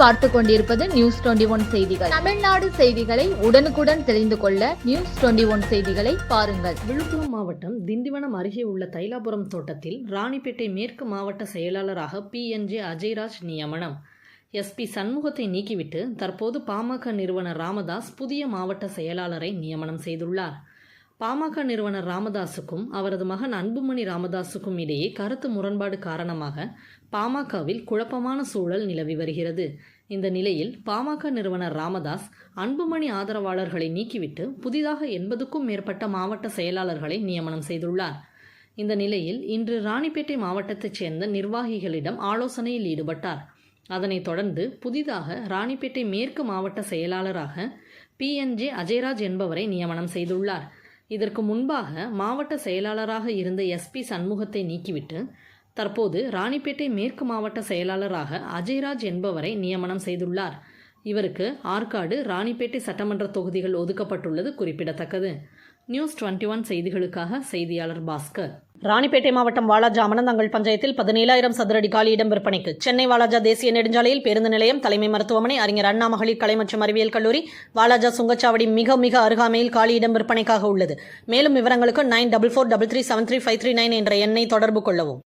பார்த்து கொண்டிருப்பது news twenty one செய்திகள். தமிழ்நாடு செய்திகளை உடனுக்குடன் தெரிந்து கொள்ள நியூஸ் டுவெண்டி ஒன் செய்திகளை பாருங்கள். விழுப்புரம் மாவட்டம் திண்டிவனம் அருகே உள்ள தைலாபுரம் தோட்டத்தில் ராணிப்பேட்டை மேற்கு மாவட்ட செயலாளராக பிஎன்ஜே அஜய்ராஜ் நியமனம். எஸ்பி சண்முகத்தை நீக்கிவிட்டு தற்போது பாமக நிறுவனர் ராமதாஸ் புதிய மாவட்ட செயலாளரை நியமனம் செய்துள்ளார். பாமக நிறுவனர் ராமதாஸுக்கும் அவரது மகன் அன்புமணி ராமதாஸுக்கும் இடையே கருத்து முரண்பாடு காரணமாக பாமகவில் குழப்பமான சூழல் நிலவி வருகிறது. இந்த நிலையில் பாமக நிறுவனர் ராமதாஸ் அன்புமணி ஆதரவாளர்களை நீக்கிவிட்டு புதிதாக எண்பதுக்கும் மேற்பட்ட மாவட்ட செயலாளர்களை நியமனம் செய்துள்ளார். இந்த நிலையில் இன்று ராணிப்பேட்டை மாவட்டத்தைச் சேர்ந்த நிர்வாகிகளிடம் ஆலோசனையில் ஈடுபட்டார். அதனைத் தொடர்ந்து புதிதாக ராணிப்பேட்டை மேற்கு மாவட்ட செயலாளராக பிஎன்ஜே அஜயராஜ் என்பவரை நியமனம் செய்துள்ளார். இதற்கு முன்பாக மாவட்ட செயலாளராக இருந்த எஸ்பி சண்முகத்தை நீக்கிவிட்டு தற்போது ராணிப்பேட்டை மேற்கு மாவட்ட செயலாளராக அஜய்ராஜ் என்பவரை நியமனம் செய்துள்ளார். இவருக்கு ஆற்காடு ராணிப்பேட்டை சட்டமன்ற தொகுதிகள் ஒதுக்கப்பட்டுள்ளது குறிப்பிடத்தக்கது. நியூஸ் டுவெண்ட்டி ஒன் செய்திகளுக்காக செய்தியாளர் பாஸ்கர். ராணிப்பேட்டை மாவட்டம் வாலாஜா அமனந்தங்கள் பஞ்சாயத்தில் பதினேழாயிரம் சதுரடி காலியிடம் விற்பனைக்கு. சென்னை வாலாஜா தேசிய நெடுஞ்சாலையில் பேருந்து நிலையம் தலைமை மருத்துவமனை அறிஞர் அண்ணா மகளிர் கலை மற்றும் அறிவியல் கல்லூரி வாலாஜா சுங்கச்சாவடி மிக மிக அருகாமையில் காலியிடம் விற்பனைக்காக உள்ளது. மேலும் விவரங்களுக்கு nine double four double three seven three five three nine என்ற எண்ணை தொடர்பு கொள்ளவும்.